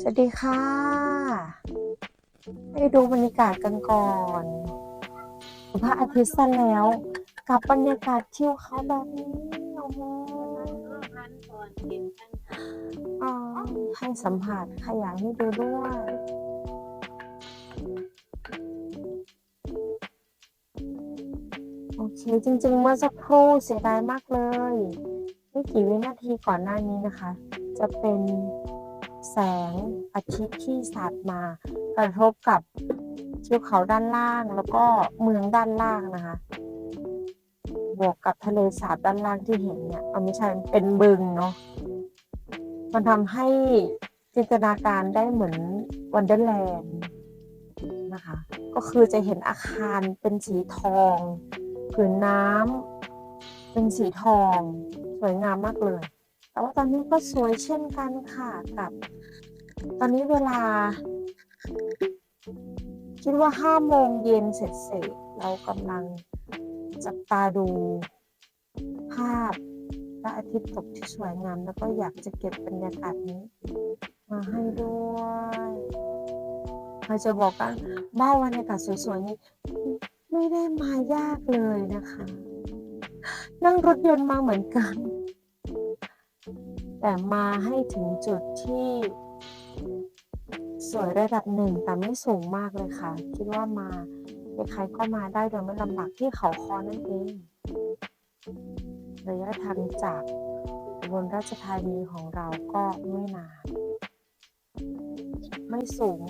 สวัสดีค่ะ ให้ดูบรรยากาศกันก่อนพระอาทิตย์สั้นแล้ว กับบรรยากาศทิวเขาแบบนี้โอ้โหให้สัมผัสขยายให้ดูด้วยโอเคจริงๆ เมื่อสักครู่เสียดายมากเลย ไม่กี่วินาทีก่อนหน้านี้นะคะ จะเป็น แสงอาทิตย์ที่สาดมากระทบกับทิวเขาด้านล่าง แล้วก็เมืองด้านล่างนะคะ บวกกับทะเลสาบด้านล่างที่เห็นเนี่ยเอาไม่ใช่เป็นบึงเนาะมันทำให้จินตนาการได้เหมือนวันเดอร์แลนด์นะคะ ก็คือจะเห็นอาคารเป็นสีทองผืนน้ำเป็นสีทอง สวยงามมากเลย แต่ว่าตอนนี้ก็สวยเช่นกันค่ะกับ ตอนนี้เวลา คิดว่าห้าโมงเย็นเสร็จเสร็จเรากำลังจับตาดูภาพพระอาทิตย์ตกที่สวยงาม แล้วก็อยากจะเก็บบรรยากาศนี้ มาให้ด้วยเราจะบอกกันว่าบรรยากาศสวยๆนี้ไม่ได้มายากเลยนะคะ นั่งรถยนต์มาเหมือนกัน แต่มาให้ถึงจุดที่สวยระดับหนึ่งแต่ไม่สูงมากเลยค่ะ คิดว่ามาใครก็มาได้โดยไม่ลำบากที่เขาคอนั่นเอง ระยะทางจากบนราชธานีของเราก็ไม่นานไม่สูง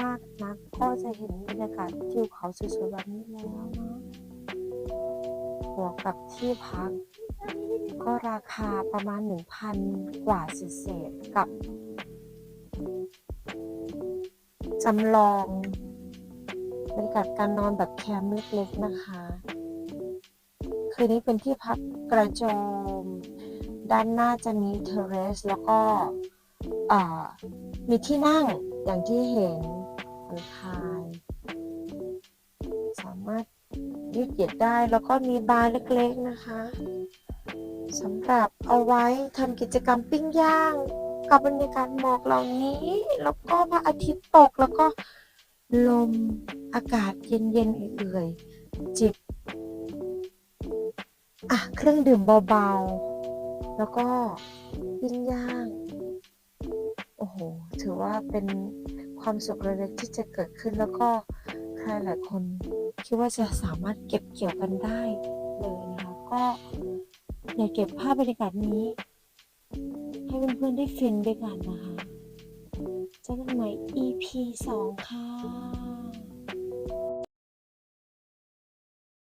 มากนักก็จะเห็นบรรยากาศทิวเขาสวยๆแบบนี้แล้วนาะบวกกับที่พัก ก็ราคาประมาณ 1,000 กว่าเศษกับจำลองบรรยากาศการนอนแบบแคมป์เล็กๆนะคะ คืนนี้เป็นที่พักกระโจม ด้านหน้าจะมีเทเรส แล้วก็มีที่นั่งอย่างที่เห็นผ่อนคลาย สามารถยืดเหยียดได้แล้วก็มีบาร์เล็กๆนะคะ สำหรับเอาไว้ทำกิจกรรมปิ้งย่าง กับบรรยากาศหมอกเหล่านี้ แล้วก็พระอาทิตย์ตกแล้วก็ลมอากาศเย็นๆเอื่อยๆจิบอะเครื่องดื่มเบาๆ แล้วก็ปิ้งย่าง โอ้โห ถือว่าเป็นความสุขเล็กๆที่จะเกิดขึ้นแล้วก็ใครหลายคนคิดว่าจะสามารถเก็บเกี่ยวกันได้เลยนะคะก็ อยากเก็บภาพบรรยากาศนี้ ให้เพื่อนๆได้ฟินด้วยกันนะคะเจอกันใหม่ EP 2 ค่ะ